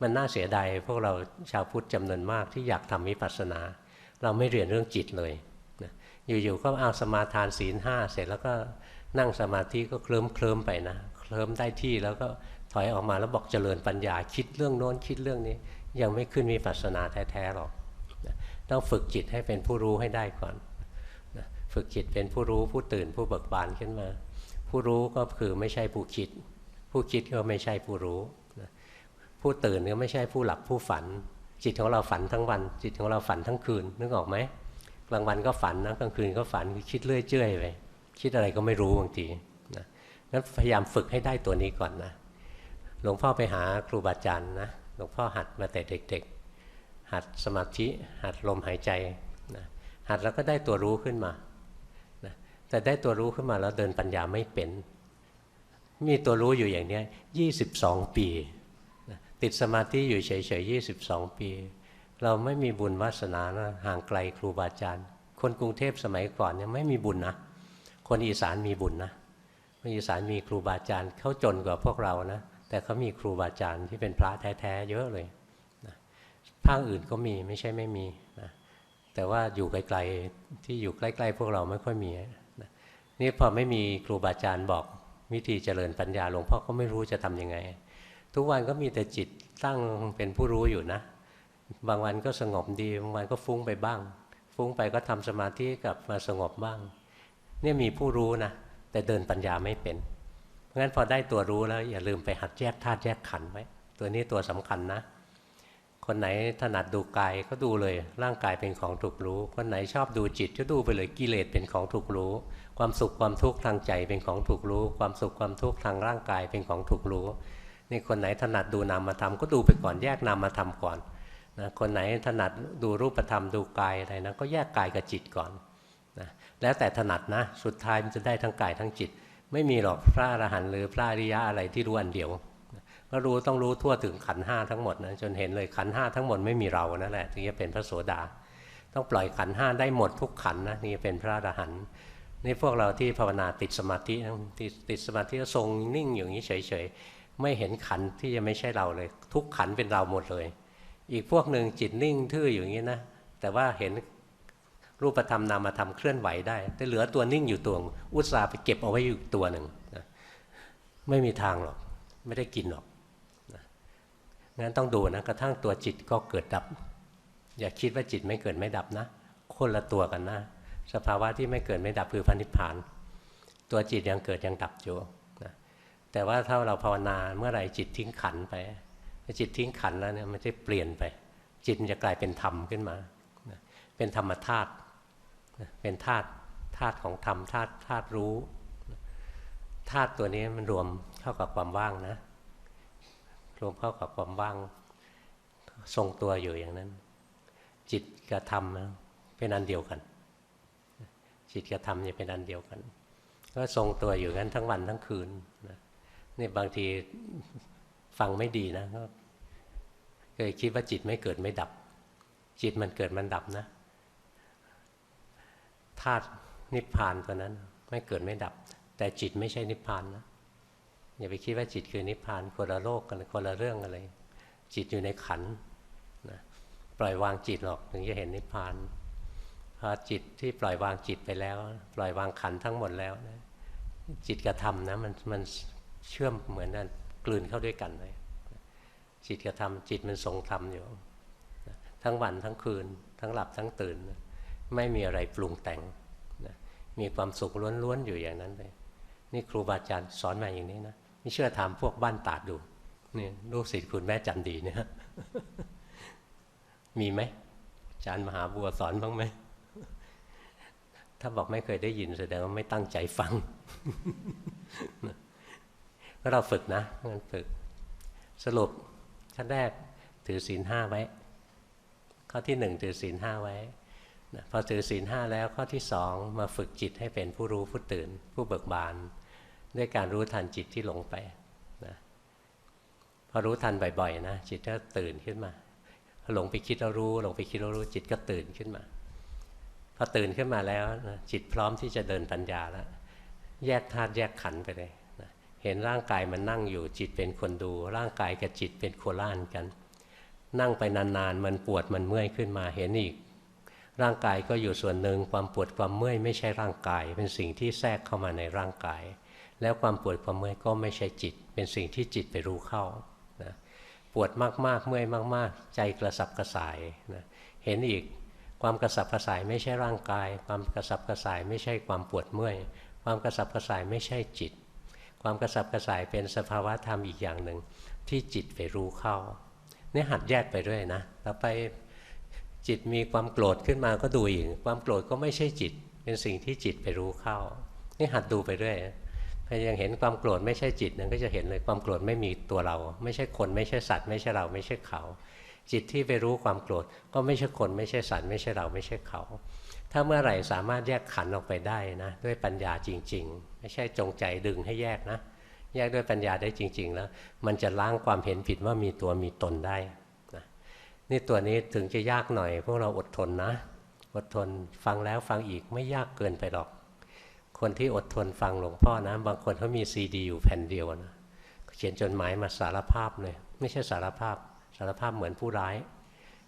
มันน่าเสียดายพวกเราชาวพุทธจำนวนมากที่อยากทำวิปัสสนา เราไม่เรียนเรื่องจิตเลยนะอยู่ๆก็เอาสมาทานศีลห้าเสร็จแล้วก็นั่งสมาธิก็เคลิ้มเคลิ้มไปนะเคลิ้มได้ที่แล้วก็ถอยออกมาแล้วบอกเจริญปัญญาคิดเรื่องโน้นคิดเรื่องนี้ ยังไม่ขึ้นวิปัสสนาแท้ๆหรอกนะต้องฝึกจิตให้เป็นผู้รู้ให้ได้ก่อนนะฝึกจิตเป็นผู้รู้ผู้ตื่นผู้เบิกบานขึ้นมา ผู้รู้ก็คือไม่ใช่ผู้คิด ผู้คิดก็ไม่ใช่ผู้รู้ ผู้ตื่นก็ไม่ใช่ผู้หลับผู้ฝัน จิตของเราฝันทั้งวัน จิตของเราฝันทั้งคืนนึกออกไหมกลางวันก็ฝันนะกลางคืนก็ฝันคิดเลื่อยเจื่อยไปคิดอะไรก็ไม่รู้บางทีนะงั้นพยายามฝึกให้ได้ตัวนี้ก่อนนะหลวงพ่อไปหาครูบาอาจารย์นะหลวงพ่อหัดมาแต่เด็ก ๆ หัดสมาธิ หัดลมหายใจนะหัดแล้วก็ได้ตัวรู้ขึ้นมานะแต่ได้ตัวรู้ขึ้นมาแล้วเดินปัญญาไม่เป็น มีตัวรู้อยู่อย่างนี้ยี่สิบสองปี ติดสมาธิอยู่เฉยๆยี่สิบสองปี เราไม่มีบุญวาสนานะห่างไกลครูบาอาจารย์ คนกรุงเทพสมัยก่อนเนี่ยไม่มีบุญนะ คนอีสานมีบุญนะคนอีสานมีครูบาอาจารย์เขาจนกว่าพวกเรานะ แต่เขามีครูบาอาจารย์ที่เป็นพระแท้ๆเยอะเลยนะภาคอื่นก็มีไม่ใช่ไม่มีนะแต่ว่าอยู่ไกลๆที่อยู่ใกล้ๆ พวกเราไม่ค่อยมีนะนี่พอไม่มีครูบาอาจารย์บอกวิธีเจริญปัญญาหลวงพ่อก็ไม่รู้จะทํำยังไง ทุกวันก็มีแต่จิตตั้งเป็นผู้รู้อยู่นะ บางวันก็สงบดี บางวันก็ฟุ้งไปบ้าง ฟุ้งไปก็ทำสมาธิกลับมาสงบบ้าง เนี่ยมีผู้รู้นะ แต่เดินปัญญาไม่เป็น เพราะงั้นพอได้ตัวรู้แล้วอย่าลืมไปหัดแยกธาตุแยกขันไว้ ตัวนี้ตัวสำคัญนะ คนไหนถนัดดูกายก็ดูเลย ร่างกายเป็นของถูกรู้ คนไหนชอบดูจิตก็ดูไปเลยกิเลสเป็นของถูกรู้ ความสุขความทุกข์ทางใจเป็นของถูกรู้ ความสุขความทุกข์ทางร่างกายเป็นของถูกรู้ นี่คนไหนถนัดดูนามธรรมก็ดูไปก่อนแยกนามธรรมก่อนนะคนไหนถนัดดูรูปธรรมดูกายอะไรนะก็แยกกายกับจิตก่อนนะแล้วแต่ถนัดนะสุดท้ายมันจะได้ทั้งกายทั้งจิต ไม่มีหรอกพระอรหันต์หรือพระอริยะอะไรที่รู้อันเดียวก็รู้ต้องรู้ทั่วถึงขันห้าทั้งหมดนะจนเห็นเลยขันห้าทั้งหมดไม่มีเรานั่นแหละถึงจะเป็นพระโสดา ต้องปล่อยขันห้าได้หมดทุกขันนะนี่เป็นพระอรหันต์นี่พวกเราที่ภาวนาติดสมาธิติดติดสมาธิก็ทรงนิ่งอย่างนี้เฉยๆ ไม่เห็นขันที่จะไม่ใช่เราเลย ทุกขันเป็นเราหมดเลย อีกพวกหนึ่งจิตนิ่งทื่ออยู่อย่างนี้นะแต่ว่าเห็นรูปธรรมนามธรรมเคลื่อนไหวได้ แต่เหลือตัวนิ่งอยู่ตัวอุตส่าห์ไปเก็บเอาไว้อยู่ตัวหนึ่งนะไม่มีทางหรอก ไม่ได้กินหรอกนะงั้นต้องดูนะกระทั่งตัวจิตก็เกิดดับ อย่าคิดว่าจิตไม่เกิดไม่ดับนะ คนละตัวกันนะ สภาวะที่ไม่เกิดไม่ดับคือพันิพพาน ตัวจิตยังเกิดยังดับอยู่ แต่ว่าถ้าเราภาวนาเมื่อไหร่จิตทิ้งขันไปจิตทิ้งขันแล้วเนี่ยมันจะเปลี่ยนไป จิตมันจะกลายเป็นธรรมขึ้นมา เป็นธรรมธาตุเป็นธาตุธาตุของธรรมธาตุธาตุรู้ธาตุตัวนี้มันรวมเข้ากับความว่างนะ รวมเข้ากับความว่าง ทรงตัวอยู่อย่างนั้น จิตกับธรรมเป็นอันเดียวกัน จิตกับธรรมจะเป็นอันเดียวกัน ก็ทรงตัวอยู่งั้นทั้งวันทั้งคืนนี่ นี่บางทีฟังไม่ดีนะก็เคยคิดว่าจิตไม่เกิดไม่ดับ จิตมันเกิดมันดับนะธาตุนิพพานตัวนั้น ไม่เกิดไม่ดับ แต่จิตไม่ใช่นิพพานนะอย่าไปคิดว่าจิตคือนิพพานคนละโลกกันคนละเรื่องอะไร จิตอยู่ในขันนะปล่อยวางจิตหรอกถึงจะเห็นนิพพานพอจิตที่ปล่อยวางจิตไปแล้ว ปล่อยวางขันทั้งหมดแล้วนะจิตกระทำนะมันมัน เชื่อมเหมือนนั้นกลืนเข้าด้วยกันเลยจิตกระทำจิตมันทรงธรรมอยู่ ทั้งวันทั้งคืน ทั้งหลับทั้งตื่น ไม่มีอะไรปรุงแต่งมีความสุขล้วนๆอยู่อย่างนั้นเลยนี่ครูบาอาจารย์สอนมาอย่างนี้นะไม่เชื่อถามพวกบ้านตาดดูนี่ลูกศิษย์คุณแม่จันดีเนี่ยมีไหมอาจารย์มหาบัวสอนบ้างไหมถ้าบอกไม่เคยได้ยินแสดงว่าไม่ตั้งใจฟัง ก็เราฝึกนะงั้นฝึกสรุปขั้นแรกถือศีลห้าไว้ ข้อที่หนึ่งถือศีลห้าไว้นะพอถือศีลห้าแล้วข้อที่สองมาฝึกจิตให้เป็นผู้รู้ผู้ตื่น ผู้เบิกบาน ด้วยการรู้ทันจิตที่หลงไปนะพอรู้ทันบ่อยๆนะจิตก็ตื่นขึ้นมาหลงไปคิดแล้วรู้หลงไปคิดแล้วรู้จิตก็ตื่นขึ้นมา พอตื่นขึ้นมาแล้วนะจิตพร้อมที่จะเดินปัญญาแล้วแยกธาตุแยกขันไปเลย เห็นร่างกายมันนั่งอยู่จิตเป็นคนดู ร่างกายกับจิตเป็นโคล่านกัน นั่งไปนานๆ มันปวดมันเมื่อยขึ้นมาเห็นอีก ร่างกายก็อยู่ส่วนหนึ่งความปวดความเมื่อยไม่ใช่ร่างกาย เป็นสิ่งที่แทรกเข้ามาในร่างกาย แล้วความปวดความเมื่อยก็ไม่ใช่จิต เป็นสิ่งที่จิตไปรู้เข้านะปวดมากๆเมื่อยมาก ๆ ใจกระสับกระส่ายนะเห็นอีกความกระสับกระส่ายไม่ใช่ร่างกาย ความกระสับกระส่ายไม่ใช่ความปวดเมื่อย ความกระสับกระส่ายไม่ใช่จิต ความกระสับกระส่ายเป็นสภาวะธรรมอีกอย่างหนึ่งที่จิตไปรู้เข้านี่หัดแยกไปด้วยนะต่อไปจิตมีความโกรธขึ้นมาก็ดูอีกความโกรธก็ไม่ใช่จิต เป็นสิ่งที่จิตไปรู้เข้า นี่หัดดูไปด้วยพอยังเห็นความโกรธไม่ใช่จิตนั่นก็จะเห็นเลยความโกรธไม่มีตัวเรา ไม่ใช่คนไม่ใช่สัตว์ ไม่ใช่เราไม่ใช่เขา จิตที่ไปรู้ความโกรธก็ไม่ใช่คนไม่ใช่สัตว์ ไม่ใช่เราไม่ใช่เขา ถ้าเมื่อไหร่สามารถแยกขันออกไปได้นะด้วยปัญญาจริง ๆ ไม่ใช่จงใจดึงให้แยกนะ แยกด้วยปัญญาได้จริง ๆ แล้ว มันจะล้างความเห็นผิดว่ามีตัวมีตนได้นะนี่ตัวนี้ถึงจะยากหน่อย พวกเราอดทนนะ อดทนฟังแล้วฟังอีกไม่ยากเกินไปหรอก คนที่อดทนฟังหลวงพ่อนะ บางคนเขามีซีดีอยู่แผ่นเดียวนะเขียนจดหมายมาสารภาพเลย ไม่ใช่สารภาพ สารภาพเหมือนผู้ร้าย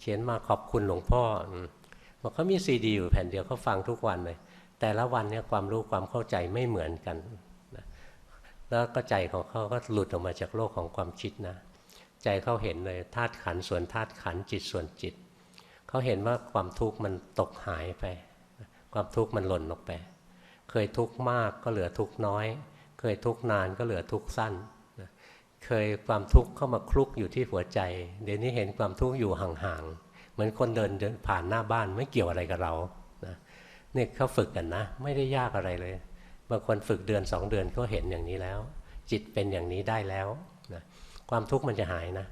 เขียนมาขอบคุณหลวงพ่อบอกเขามีซีดีอยู่แผ่นเดียวเขาฟังทุกวันเลย แต่ละวันเนี่ยความรู้ความเข้าใจไม่เหมือนกันแล้วก็ใจของเขาก็หลุดออกมาจากโลกของความคิดนะ ใจเขาเห็นเลยธาตุขันส่วนธาตุขันจิตส่วนจิต เขาเห็นว่าความทุกข์มันตกหายไป ความทุกข์มันหล่นออกไป เคยทุกข์มากก็เหลือทุกข์น้อย เคยทุกข์นานก็เหลือทุกข์สั้นเคยความทุกข์เข้ามาคลุกอยู่ที่หัวใจ เดี๋ยวนี้เห็นความทุกข์อยู่ห่างๆ เหมือนคนเดินเดินผ่านหน้าบ้านไม่เกี่ยวอะไรกับเรา เนี่ยเขาฝึกกันนะ ไม่ได้ยากอะไรเลยบางคนฝึกเดือนสองเดือนก็เห็นอย่างนี้แล้ว จิตเป็นอย่างนี้ได้แล้วนะความทุกข์มันจะหายนะ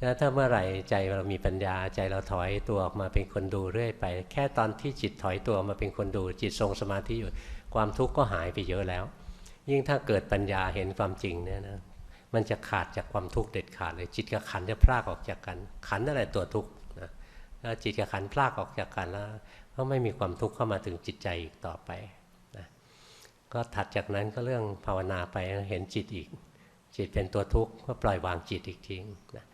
แล้วถ้าเมื่อไหร่ใจเรามีปัญญาใจเราถอยตัวออกมาเป็นคนดูเรื่อยไป แค่ตอนที่จิตถอยตัวมาเป็นคนดู จิตทรงสมาธิอยู่ความทุกข์ก็หายไปเยอะแล้ว ยิ่งถ้าเกิดปัญญาเห็นความจริงเนี่ยนะมันจะขาดจากความทุกข์เด็ดขาดเลยจิตกับขันจะพลากออกจากกัน ขันนั่นแหละตัวทุกข์ แล้วจิตกับขันพลากออกจากกันแล้วก็ไม่มีความทุกข์เข้ามาถึงจิตใจอีกต่อไปก็ถัดจากนั้นก็เรื่องภาวนาไปเห็นจิตอีก จิตเป็นตัวทุกข์ก็ปล่อยวางจิตอีกทีนะ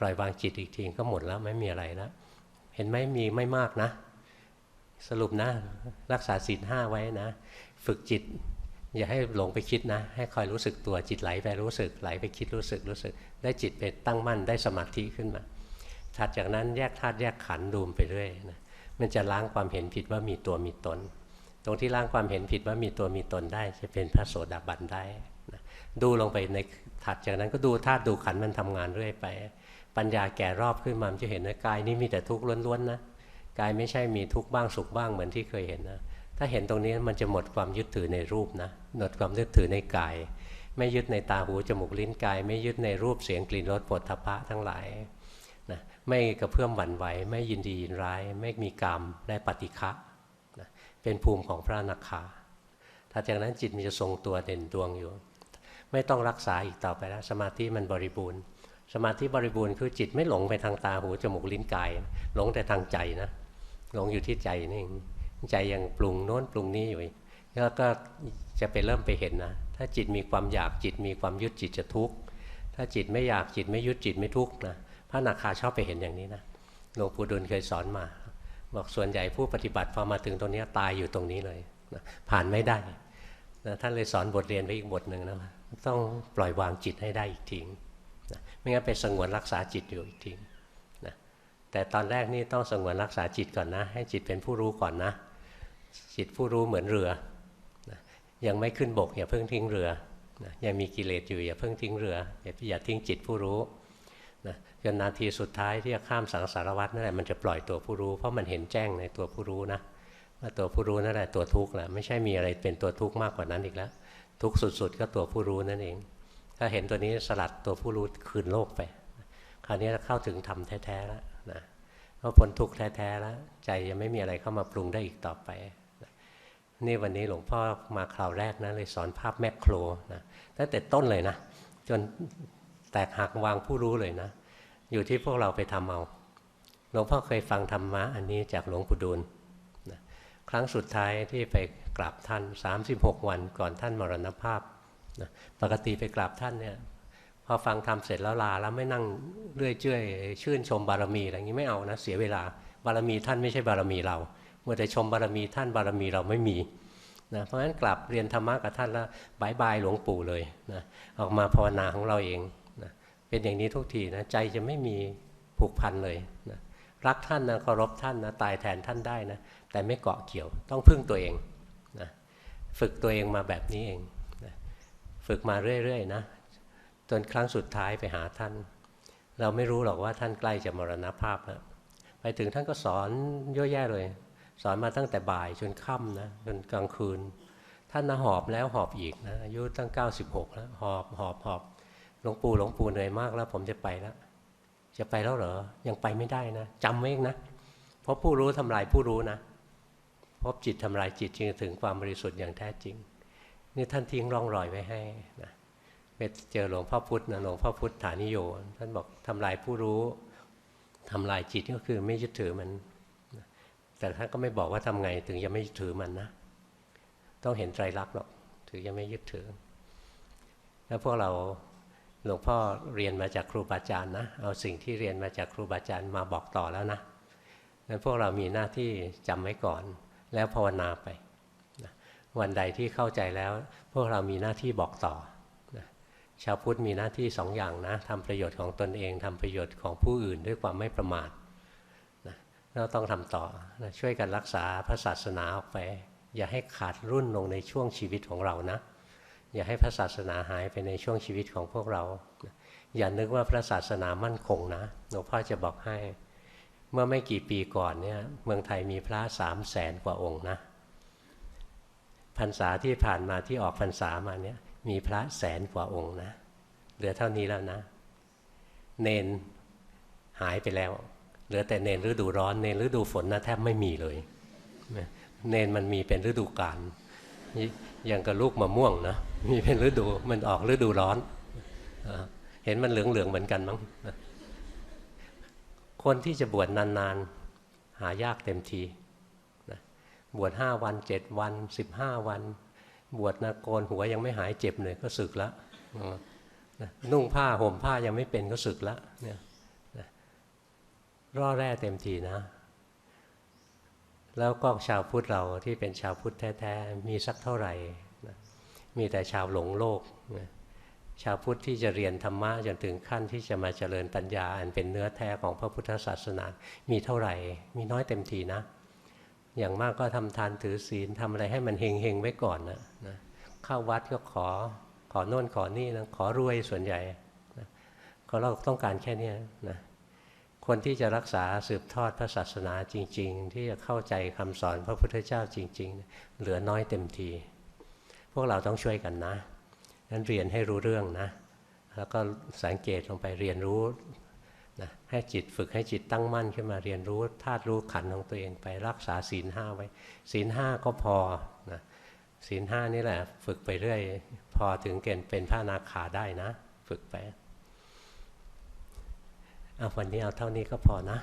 ปล่อยวางจิตอีกทีก็หมดแล้วไม่มีอะไรแล้วเห็นไหมมีไม่มากนะ สรุปนะ รักษาศีลห้าไว้นะ ฝึกจิต อย่าให้หลงไปคิดนะ ให้คอยรู้สึกตัวจิตไหลไปรู้สึกไหลไปคิดรู้สึกรู้สึก ได้จิตไปตั้งมั่นได้สมาธิขึ้นมา ถัดจากนั้นแยกธาตุแยกขันธ์ดูมไปเรื่อยนะมันจะล้างความเห็นผิดว่ามีตัวมีตน ตรงที่ล้างความเห็นผิดว่ามีตัวมีตนได้ จะเป็นพระโสดาบันได้นะดูลงไปในถัดจากนั้นก็ดูธาตุดูขันมันทำงานเรื่อยไป ปัญญาแก่รอบขึ้นมาจะเห็นว่ากายนี้มีแต่ทุกข์ล้วนๆนะกายไม่ใช่มีทุกข์บ้างสุขบ้างเหมือนที่เคยเห็นนะถ้าเห็นตรงนี้มันจะหมดความยึดถือในรูปนะหมดความยึดถือในกาย ไม่ยึดในตาหูจมูกลิ้นกาย ไม่ยึดในรูปเสียงกลิ่นรสปดทพะทั้งหลาย ไม่กระเพื่อมหวั่นไหว ไม่ยินดียินร้าย ไม่มีกรรมและปฏิฆะเป็นภูมิของพระนักขาถ้าจากนั้นจิตมันจะทรงตัวเด่นดวงอยู่ ไม่ต้องรักษาอีกต่อไปแล้ว สมาธิมันบริบูรณ์ สมาธิบริบูรณ์คือจิตไม่หลงไปทางตาหูจมูกลิ้นกาย หลงแต่ทางใจนะหลงอยู่ที่ใจนี่ใจยังปรุงโน้นปรุงนี้อยู่แล้วก็จะไปเริ่มไปเห็นนะถ้าจิตมีความอยากจิตมีความยึดจิตจะทุกข์ถ้าจิตไม่อยากจิตไม่ยึดจิตไม่ทุกข์นะ พระนาคาชอบไปเห็นอย่างนี้นะหลวงปู่ดุลเคยสอนมา บอกส่วนใหญ่ผู้ปฏิบัติพอมาถึงตรงนี้ตายอยู่ตรงนี้เลยนะผ่านไม่ได้นะท่านเลยสอนบทเรียนไปอีกบทหนึ่งนะต้องปล่อยวางจิตให้ได้อีกทีนะไม่งั้นไปสงวนรักษาจิตอยู่อีกทีนะแต่ตอนแรกนี่ต้องสงวนรักษาจิตก่อนนะ ให้จิตเป็นผู้รู้ก่อนนะ จิตผู้รู้เหมือนเรือนะยังไม่ขึ้นบกอย่าเพิ่งทิ้งเรือนะยังมีกิเลสอยู่อย่าเพิ่งทิ้งเรืออย่าทิ้งจิตผู้รู้ จนนาทีสุดท้ายที่จะข้ามสังสารวัฏนั่นแหละมันจะปล่อยตัวผู้รู้เพราะมันเห็นแจ้งในตัวผู้รู้นะว่าตัวผู้รู้นั่นแหละตัวทุกข์แหละไม่ใช่มีอะไรเป็นตัวทุกข์มากกว่านั้นอีกแล้ว ทุกข์สุด ๆ ก็ตัวผู้รู้นั่นเอง ถ้าเห็นตัวนี้สลัดตัวผู้รู้คืนโลกไป คราวนี้เข้าถึงธรรมแท้ๆแล้วนะเพราพ้นทุกข์แท้ๆแล้ว ใจยังไม่มีอะไรเข้ามาปรุงได้อีกต่อไปนี่วันนี้หลวงพ่อมาคราวแรกนะเลยสอนภาพแมคโครนะตั้งแต่ต้นเลยนะ จนแตกหักวางผู้รู้เลยนะ อยู่ที่พวกเราไปทำเอา หลวงพ่อเคยฟังธรรมะอันนี้จากหลวงปู่ดูลนะครั้งสุดท้ายที่ไปกราบท่าน 36 วันก่อนท่านมรณภาพนะปกติไปกราบท่านเนี่ยพอฟังทำเสร็จแล้วลาแล้วไม่นั่งเรื่อยเจื่อยชื่นชมบารมีอะไรอย่างนี้ไม่เอานะเสียเวลาบารมีท่านไม่ใช่บารมีเราเมื่อแต่ชมบารมีท่านบารมีเราไม่มีนะเพราะฉะนั้นกลับเรียนธรรมะกับท่านแล้วบายบายหลวงปู่เลยนะออกมาภาวนาของเราเอง เป็นอย่างนี้ทุกทีนะใจจะไม่มีผูกพันเลยนะรักท่านนะเคารพท่านนะตายแทนท่านได้นะแต่ไม่เกาะเกี่ยวต้องพึ่งตัวเองนะฝึกตัวเองมาแบบนี้เองนะฝึกมาเรื่อยๆนะจนครั้งสุดท้ายไปหาท่าน เราไม่รู้หรอกว่าท่านใกล้จะมรณภาพแล้วไปถึงท่านก็สอนเยอะแยะเลย สอนมาตั้งแต่บ่ายจนค่ำนะจนกลางคืน ท่านนะหอบแล้วหอบอีกนะอายุตั้ง 96 แล้วหอบหอบหอบ หลวงปู่หลวงปู่เหนื่อยมากแล้ว ผมจะไปแล้ว จะไปแล้วเหรอ ยังไปไม่ได้นะจำไว้เองนะ เพราะผู้รู้ทำลายผู้รู้นะพบจิตทำลายจิตจึงถึงความบริสุทธิ์อย่างแท้จริง นี่ท่านทิ้งร่องรอยไว้ให้นะไปเจอหลวงพ่อพุธนะหลวงพ่อพุธฐานิโย ท่านบอกทำลายผู้รู้ทำลายจิตก็คือไม่ยึดถือมัน แต่ท่านก็ไม่บอกว่าทำไงถึงจะไม่ยึดถือมันนะ ต้องเห็นไตรลักษณ์หรอกถึงจะไม่ยึดถือ แล้วพวกเรา หลวงพ่อเรียนมาจากครูบาอาจารย์นะ เอาสิ่งที่เรียนมาจากครูบาอาจารย์มาบอกต่อแล้วนะงั้นพวกเรามีหน้าที่จำไว้ก่อน แล้วภาวนาไปนะวันใดที่เข้าใจแล้ว พวกเรามีหน้าที่บอกต่อนะชาวพุทธมีหน้าที่สองอย่างนะทำประโยชน์ของตนเองทำประโยชน์ของผู้อื่นด้วยความไม่ประมาทนะเราต้องทำต่อนะช่วยกันรักษาพระศาสนาออกไป อย่าให้ขาดรุ่นลงในช่วงชีวิตของเรานะ อย่าให้พระศาสนาหายไปในช่วงชีวิตของพวกเรา อย่านึกว่าพระศาสนามั่นคงนะหลวงพ่อจะบอกให้ เมื่อไม่กี่ปีก่อนเนี่ยเมืองไทยมีพระสามแสนกว่าองค์นะพรรษาที่ผ่านมาที่ออกพรรษามาเนี่ยมีพระแสนกว่าองค์นะเหลือเท่านี้แล้วนะ เนนหายไปแล้ว เหลือแต่เนนฤดูร้อน เนนฤดูฝนนะแทบไม่มีเลย เนนมันมีเป็นฤดูกาล อย่างกับลูกมะม่วงนะมีเป็นฤดูมันออกฤดูร้อน เห็นมันเหลืองๆเหมือนกันมั้งคนที่จะบวชนานๆ หายากเต็มทีนะบวชห้าวันเจ็ดวันสิบห้าวัน บวชนะโกนหัวยังไม่หายเจ็บเลยก็สึกแล้วนุ่งผ้าห่มผ้ายังไม่เป็นก็สึกแล้วเนี่ยร่อแร่เต็มทีนะ แล้วก็ชาวพุทธเราที่เป็นชาวพุทธแท้ๆมีสักเท่าไหร่นะมีแต่ชาวหลงโลกนะชาวพุทธที่จะเรียนธรรมะจนถึงขั้นที่จะมาเจริญปัญญา อันเป็นเนื้อแท้ของพระพุทธศาสนา มีเท่าไหร่ มีน้อยเต็มทีนะ อย่างมากก็ทำทานถือศีลทำอะไรให้มันเฮงเฮงไว้ก่อนนะนะเข้าวัดก็ขอขอโน่นขอนี่นะขอรวยส่วนใหญ่นะก็เราต้องการแค่นี้นะ คนที่จะรักษาสืบทอดพระศาสนาจริง ๆ ที่จะเข้าใจคำสอนพระพุทธเจ้าจริง ๆ เหลือน้อยเต็มที พวกเราต้องช่วยกันนะนั้นเรียนให้รู้เรื่องนะ แล้วก็สังเกตลงไปเรียนรู้นะให้จิตฝึกให้จิตตั้งมั่นขึ้นมาเรียนรู้ธาตุรู้ขันของตัวเองไปรักษาศีลห้าไว้ ศีลห้าก็พอนะศีลห้านี่แหละ ฝึกไปเรื่อย พอถึงเกณฑ์เป็นพระนาคาได้นะ ฝึกไป เอาวันนี้เอาเท่านี้ก็พอนะ